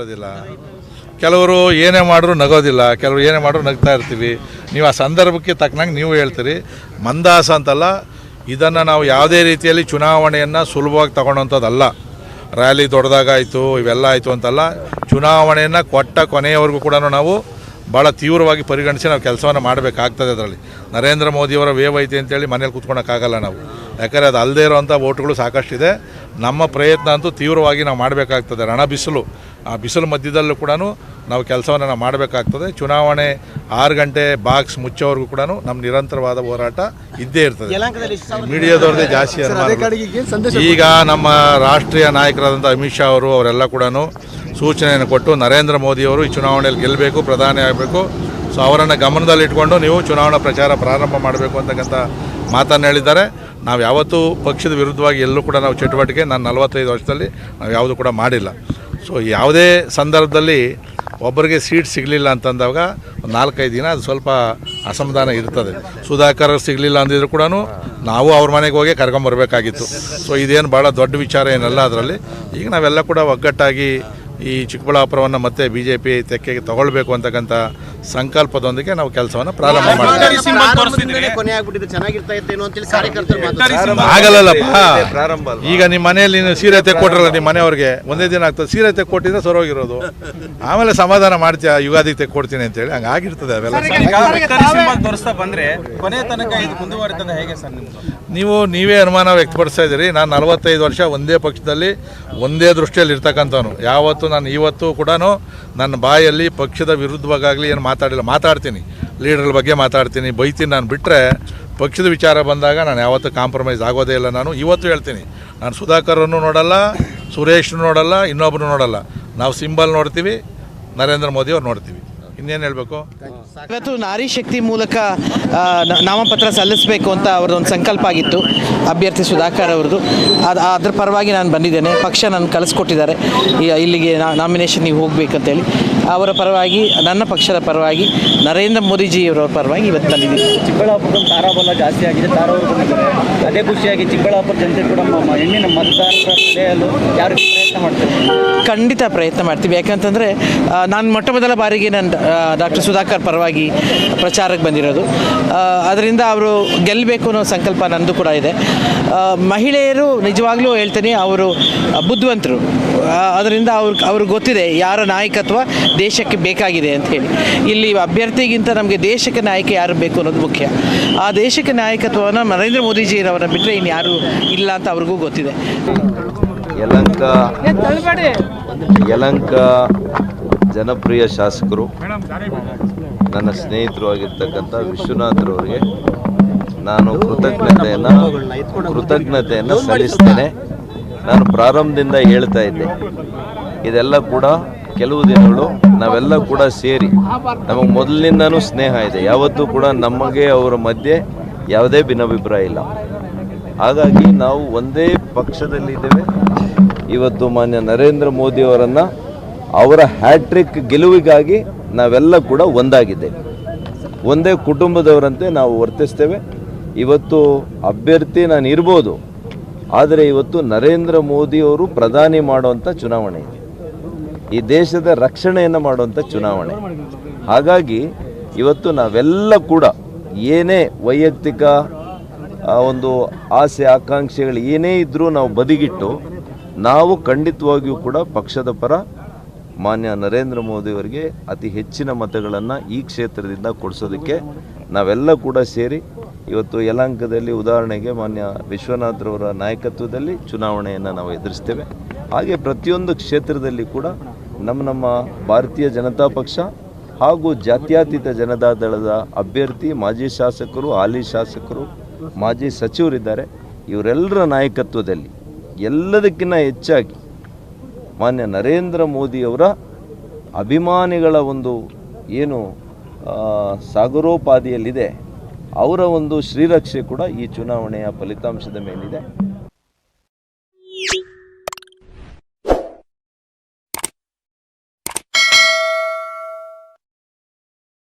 ಇರೋದಿಲ್ಲ ಕೆಲವರು ಏನೇ ಮಾಡಿದ್ರು ನಗೋದಿಲ್ಲ, ಕೆಲವರು ಏನೇ ಮಾಡಿದ್ರು ನಗ್ತಾ ಇರ್ತೀವಿ. ನೀವು ಆ ಸಂದರ್ಭಕ್ಕೆ ತಕ್ಕನಂಗೆ ನೀವು ಹೇಳ್ತೀರಿ. ಮಂದಾಸ ಅಂತಲ್ಲ, ಇದನ್ನು ನಾವು ಯಾವುದೇ ರೀತಿಯಲ್ಲಿ ಚುನಾವಣೆಯನ್ನು ಸುಲಭವಾಗಿ ತಗೊಳ್ಳೋಂಥದ್ದಲ್ಲ ರ್ಯಾಲಿ ದೊಡ್ಡದಾಗಾಯಿತು ಇವೆಲ್ಲ ಆಯಿತು ಅಂತಲ್ಲ, ಚುನಾವಣೆಯನ್ನು ಕೊಟ್ಟ ಕೊನೆಯವರೆಗೂ ಕೂಡ ನಾವು ಭಾಳ ತೀವ್ರವಾಗಿ ಪರಿಗಣಿಸಿ ನಾವು ಕೆಲಸವನ್ನು ಮಾಡಬೇಕಾಗ್ತದೆ ಅದರಲ್ಲಿ. ನರೇಂದ್ರ ಮೋದಿಯವರ ವೇವ್ ಐತೆ ಅಂತೇಳಿ ಮನೇಲಿ ಕೂತ್ಕೊಳಕ್ಕಾಗಲ್ಲ ನಾವು. ಯಾಕಂದರೆ ಅದು ಅಲ್ಲದೇ ಇರೋವಂಥ ಓಟ್ಗಳು ಸಾಕಷ್ಟಿದೆ. ನಮ್ಮ ಪ್ರಯತ್ನ ಅಂತೂ ತೀವ್ರವಾಗಿ ನಾವು ಮಾಡಬೇಕಾಗ್ತದೆ. ರಣ ಬಿಸಿಲು ಆ ಬಿಸಿಲು ಮಧ್ಯದಲ್ಲೂ ಕೂಡ ನಾವು ಕೆಲಸವನ್ನು ನಾವು ಮಾಡಬೇಕಾಗ್ತದೆ. ಚುನಾವಣೆ ಆರು ಗಂಟೆ ಬಾಕ್ಸ್ ಮುಚ್ಚೋವರೆಗೂ ಕೂಡ ನಮ್ಮ ನಿರಂತರವಾದ ಹೋರಾಟ ಇದ್ದೇ ಇರ್ತದೆ. ಮೀಡಿಯಾದವ್ರದ್ದೇ ಜಾಸ್ತಿ ಈಗ ನಮ್ಮ ರಾಷ್ಟ್ರೀಯ ನಾಯಕರಾದಂಥ ಅಮಿತ್ ಶಾ ಅವರು ಅವರೆಲ್ಲ ಕೂಡ ಸೂಚನೆಯನ್ನು ಕೊಟ್ಟು ನರೇಂದ್ರ ಮೋದಿಯವರು ಈ ಚುನಾವಣೆಯಲ್ಲಿ ಗೆಲ್ಲಬೇಕು ಪ್ರಧಾನಿ ಆಗಬೇಕು. ಸೊ ಅವರನ್ನು ಗಮನದಲ್ಲಿಟ್ಕೊಂಡು ನೀವು ಚುನಾವಣಾ ಪ್ರಚಾರ ಪ್ರಾರಂಭ ಮಾಡಬೇಕು ಅಂತಕ್ಕಂಥ ಮಾತನ್ನು ಹೇಳಿದ್ದಾರೆ. ನಾವು ಯಾವತ್ತೂ ಪಕ್ಷದ ವಿರುದ್ಧವಾಗಿ ಎಲ್ಲೂ ಕೂಡ ನಾವು ಚಟುವಟಿಕೆ, ನಾನು ನಲವತ್ತೈದು ವರ್ಷದಲ್ಲಿ ನಾವು ಯಾವುದು ಕೂಡ ಮಾಡಿಲ್ಲ. ಸೊ ಯಾವುದೇ ಸಂದರ್ಭದಲ್ಲಿ ಒಬ್ಬರಿಗೆ ಸೀಟ್ ಸಿಗಲಿಲ್ಲ ಅಂತಂದಾಗ ನಾಲ್ಕೈದು ದಿನ ಅದು ಸ್ವಲ್ಪ ಅಸಮಾಧಾನ ಇರ್ತದೆ. ಸುಧಾಕರ್ ಸಿಗಲಿಲ್ಲ ಅಂದಿದ್ರು ಕೂಡ ನಾವು ಅವ್ರ ಮನೆಗೆ ಹೋಗಿ ಕರ್ಕೊಂಬರ್ಬೇಕಾಗಿತ್ತು ಸೊ ಇದೇನು ಭಾಳ ದೊಡ್ಡ ವಿಚಾರ ಏನಲ್ಲ ಅದರಲ್ಲಿ. ಈಗ ನಾವೆಲ್ಲ ಕೂಡ ಒಗ್ಗಟ್ಟಾಗಿ ಈ ಚಿಕ್ಕಬಳ್ಳಾಪುರವನ್ನು ಮತ್ತೆ ಬಿ ಜೆ ಪಿ ತೆಕ್ಕೆಗೆ ತಗೊಳ್ಬೇಕು ಅಂತಕ್ಕಂಥ ಸಂಕಲ್ಪದೊಂದಿಗೆ ನಾವು ಕೆಲಸವನ್ನು ಪ್ರಾರಂಭ ಮಾಡಿದ್ವಿ ಆಗಲ್ಲಲ್ಲಪ್ಪ. ಈಗ ನಿಮ್ಮ ಮನೆಯಲ್ಲಿ ಸೀರೆ ತೆಕ್ಕೊಟ್ರಲ್ಲ ನಿಮ್ಮ ಮನೆಯವ್ರಿಗೆ. ಒಂದೇ ದಿನ ಆಗ್ತದೆ. ಸೀರೆ ತೆಕ್ಕೊಟ್ಟಿದ್ರೆ ಸರೋಗಿರೋದು. ಆಮೇಲೆ ಸಮಾಧಾನ ಮಾಡ್ತೀಯ? ಯುಗಾದಿ ತೆಕ್ಕೊಡ್ತೀನಿ ಅಂತೇಳಿ. ಹಂಗೆ ಆಗಿರ್ತದೆ ಅವೆಲ್ಲ ಬಂದ್ರೆ ಕೊನೆ ತನಕ ಇದು ಮುಂದುವರಿತದೆ ಹೇಗೆ ಸರ್ ನಿಮ್ದು? ನೀವು ನೀವೇ ಅನುಮಾನ ವ್ಯಕ್ತಪಡಿಸ್ತಾ ಇದ್ದೀರಿ. ನಾನು ನಲವತ್ತೈದು ವರ್ಷ ಒಂದೇ ಪಕ್ಷದಲ್ಲಿ ಒಂದೇ ದೃಷ್ಟಿಯಲ್ಲಿ ಇರ್ತಕ್ಕಂಥವನು. ಯಾವತ್ತು ನಾನು ಇವತ್ತು ಕೂಡ ನನ್ನ ಬಾಯಲ್ಲಿ ಪಕ್ಷದ ವಿರುದ್ಧವಾಗಲಿ ಏನು ಮಾತಾಡಿಲ್ಲ. ಮಾತಾಡ್ತೀನಿ. ಲೀಡರ್ ಬಗ್ಗೆ ಮಾತಾಡ್ತೀನಿ. ಬೈತೀನಿ. ನಾನು ಬಿಟ್ಟರೆ ಪಕ್ಷದ ವಿಚಾರ ಬಂದಾಗ ನಾನು ಯಾವತ್ತೂ ಕಾಂಪ್ರಮೈಸ್ ಆಗೋದೇ ಇಲ್ಲ. ನಾನು ಇವತ್ತು ಹೇಳ್ತೀನಿ. ನಾನು ಸುಧಾಕರನ್ನು ನೋಡಲ್ಲ ಸುರೇಶ್ನು ನೋಡಲ್ಲ ಇನ್ನೊಬ್ಬರು ನೋಡಲ್ಲ. ನಾವು ಸಿಂಬಲ್ ನೋಡ್ತೀವಿ, ನರೇಂದ್ರ ಮೋದಿಯವ್ರು ನೋಡ್ತೀವಿ. ಇನ್ನೇನು ಹೇಳಬೇಕು? ಇವತ್ತು ನಾರಿ ಶಕ್ತಿ ಮೂಲಕ ನಾಮಪತ್ರ ಸಲ್ಲಿಸಬೇಕು ಅಂತ ಅವ್ರದ್ದೊಂದು ಸಂಕಲ್ಪ ಆಗಿತ್ತು ಅಭ್ಯರ್ಥಿ ಸುಧಾಕರ್ ಅವ್ರದ್ದು. ಅದು ಅದ್ರ ಪರವಾಗಿ ನಾನು ಬಂದಿದ್ದೇನೆ ಪಕ್ಷ ನಾನು ಕಲಿಸ್ಕೊಟ್ಟಿದ್ದಾರೆ ಈ- ಇಲ್ಲಿಗೆ ನಾಮಿನೇಷನ್ ನೀವು ಹೋಗ್ಬೇಕಂತೇಳಿ. ಅವರ ಪರವಾಗಿ ನನ್ನ ಪಕ್ಷದ ಪರವಾಗಿ ನರೇಂದ್ರ ಮೋದಿಜಿಯವರ ಪರವಾಗಿ ಇವತ್ತು ಬಂದಿದ್ದೀನಿ. ಚಿಕ್ಕಬಳ್ಳಾಪುರ ತಾರಾಬಲ ಜಾಸ್ತಿ ಆಗಿದೆ ತಾರಾವರು ಅದೇ ಖುಷಿಯಾಗಿ ಚಿಕ್ಕಬಳ್ಳಾಪುರ ಜನತೆ ಕೂಡ ಹೆಣ್ಣಿನ ಮತದಾರರ ಯಾರು ಪ್ರಯತ್ನ ಮಾಡ್ತಾರೆ ಖಂಡಿತ ಪ್ರಯತ್ನ ಮಾಡ್ತೀವಿ. ಯಾಕಂತಂದರೆ ನಾನು ಮೊಟ್ಟ ಮೊದಲ ಬಾರಿಗೆ ನಾನು ಡಾಕ್ಟರ್ ಸುಧಾಕರ್ ಪರವಾಗಿ ಪ್ರಚಾರಕ್ಕೆ ಬಂದಿರೋದು. ಅದರಿಂದ ಅವರು ಗೆಲ್ಲಬೇಕು ಅನ್ನೋ ಸಂಕಲ್ಪ ನಂದು ಕೂಡ ಇದೆ. ಮಹಿಳೆಯರು ನಿಜವಾಗ್ಲೂ ಹೇಳ್ತೀನಿ, ಅವರು ಬುದ್ಧಿವಂತರು. ಅದರಿಂದ ಅವ್ರು ಅವ್ರಿಗೆ ಗೊತ್ತಿದೆ ಯಾರ ನಾಯಕತ್ವ ದೇಶಕ್ಕೆ ಬೇಕಾಗಿದೆ ಅಂತ ಹೇಳಿ. ಇಲ್ಲಿ ಅಭ್ಯರ್ಥಿಗಿಂತ ನಮಗೆ ದೇಶಕ್ಕೆ ನಾಯಕ ಯಾರು ಬೇಕು ಅನ್ನೋದು ಮುಖ್ಯ. ಆ ದೇಶಕ್ಕೆ ನಾಯಕತ್ವವನ್ನು ನರೇಂದ್ರ ಮೋದಿಜಿಯವರನ್ನು ಬಿಟ್ಟರೆ ಇನ್ನು ಯಾರು ಇಲ್ಲ ಅಂತ ಅವ್ರಿಗೂ ಗೊತ್ತಿದೆ. ಯಲಂಕ ಯಲಂಕ ಜನಪ್ರಿಯ ಶಾಸಕರು ನನ್ನ ಸ್ನೇಹಿತರು ಆಗಿರ್ತಕ್ಕಂಥ ವಿಶ್ವನಾಥ್ರವರಿಗೆ ನಾನು ಕೃತಜ್ಞತೆಯನ್ನು ಕೃತಜ್ಞತೆಯನ್ನು ಸಲ್ಲಿಸ್ತೇನೆ. ನಾನು ಪ್ರಾರಂಭದಿಂದ ಹೇಳ್ತಾ ಇದ್ದೆ. ಇದೆಲ್ಲ ಕೂಡ ಕೆಲವು ದಿನಗಳು ನಾವೆಲ್ಲ ಕೂಡ ಸೇರಿ ನಮಗೆ ಮೊದಲಿನಿಂದನೂ ಸ್ನೇಹ ಇದೆ. ಯಾವತ್ತೂ ಕೂಡ ನಮಗೆ ಅವರ ಮಧ್ಯೆ ಯಾವುದೇ ಭಿನ್ನಾಭಿಪ್ರಾಯ ಇಲ್ಲ. ಹಾಗಾಗಿ ನಾವು ಒಂದೇ ಪಕ್ಷದಲ್ಲಿದ್ದೇವೆ. ಇವತ್ತು ಮಾನ್ಯ ನರೇಂದ್ರ ಮೋದಿಯವರನ್ನು ಅವರ ಹ್ಯಾಟ್ರಿಕ್ ಗೆಲುವಿಗಾಗಿ ನಾವೆಲ್ಲ ಕೂಡ ಒಂದಾಗಿದ್ದೇವೆ. ಒಂದೇ ಕುಟುಂಬದವರಂತೆ ನಾವು ವರ್ತಿಸ್ತೇವೆ. ಇವತ್ತು ಅಭ್ಯರ್ಥಿ ನಾನು ಇರ್ಬೋದು, ಆದರೆ ಇವತ್ತು ನರೇಂದ್ರ ಮೋದಿಯವರು ಪ್ರಧಾನಿ ಮಾಡುವಂಥ ಚುನಾವಣೆ ಇದೆ. ಈ ದೇಶದ ರಕ್ಷಣೆಯನ್ನು ಮಾಡುವಂಥ ಚುನಾವಣೆ. ಹಾಗಾಗಿ ಇವತ್ತು ನಾವೆಲ್ಲ ಕೂಡ ಏನೇ ವೈಯಕ್ತಿಕ ಒಂದು ಆಸೆ, ಆಕಾಂಕ್ಷೆಗಳು ಏನೇ ಇದ್ದರೂ ನಾವು ಬದಿಗಿಟ್ಟು ನಾವು ಖಂಡಿತವಾಗಿಯೂ ಕೂಡ ಪಕ್ಷದ ಪರ ಮಾನ್ಯ ನರೇಂದ್ರ ಮೋದಿಯವರಿಗೆ ಅತಿ ಹೆಚ್ಚಿನ ಮತಗಳನ್ನು ಈ ಕ್ಷೇತ್ರದಿಂದ ಕೊಡಿಸೋದಕ್ಕೆ ನಾವೆಲ್ಲ ಕೂಡ ಸೇರಿ ಇವತ್ತು ಯಲಾಂಕದಲ್ಲಿ ಉದಾಹರಣೆಗೆ ಮಾನ್ಯ ವಿಶ್ವನಾಥ್ರವರ ನಾಯಕತ್ವದಲ್ಲಿ ಚುನಾವಣೆಯನ್ನು ನಾವು ಎದುರಿಸ್ತೇವೆ. ಹಾಗೆ ಪ್ರತಿಯೊಂದು ಕ್ಷೇತ್ರದಲ್ಲಿ ಕೂಡ ನಮ್ಮ ನಮ್ಮ ಭಾರತೀಯ ಜನತಾ ಪಕ್ಷ ಹಾಗೂ ಜಾತ್ಯತೀತ ಜನತಾ ದಳದ ಅಭ್ಯರ್ಥಿ, ಮಾಜಿ ಶಾಸಕರು, ಹಾಲಿ ಶಾಸಕರು, ಮಾಜಿ ಸಚಿವರಿದ್ದಾರೆ. ಇವರೆಲ್ಲರ ನಾಯಕತ್ವದಲ್ಲಿ ಎಲ್ಲದಕ್ಕಿಂತ ಹೆಚ್ಚಾಗಿ ಮಾನ್ಯ ನರೇಂದ್ರ ಮೋದಿಯವರ ಅಭಿಮಾನಿಗಳ ಒಂದು ಏನು ಸಾಗರೋಪಾದಿಯಲ್ಲಿದೆ. ಅವರ ಒಂದು ಶ್ರೀರಕ್ಷೆ ಕೂಡ ಈ ಚುನಾವಣೆಯ ಫಲಿತಾಂಶದ ಮೇಲಿದೆ.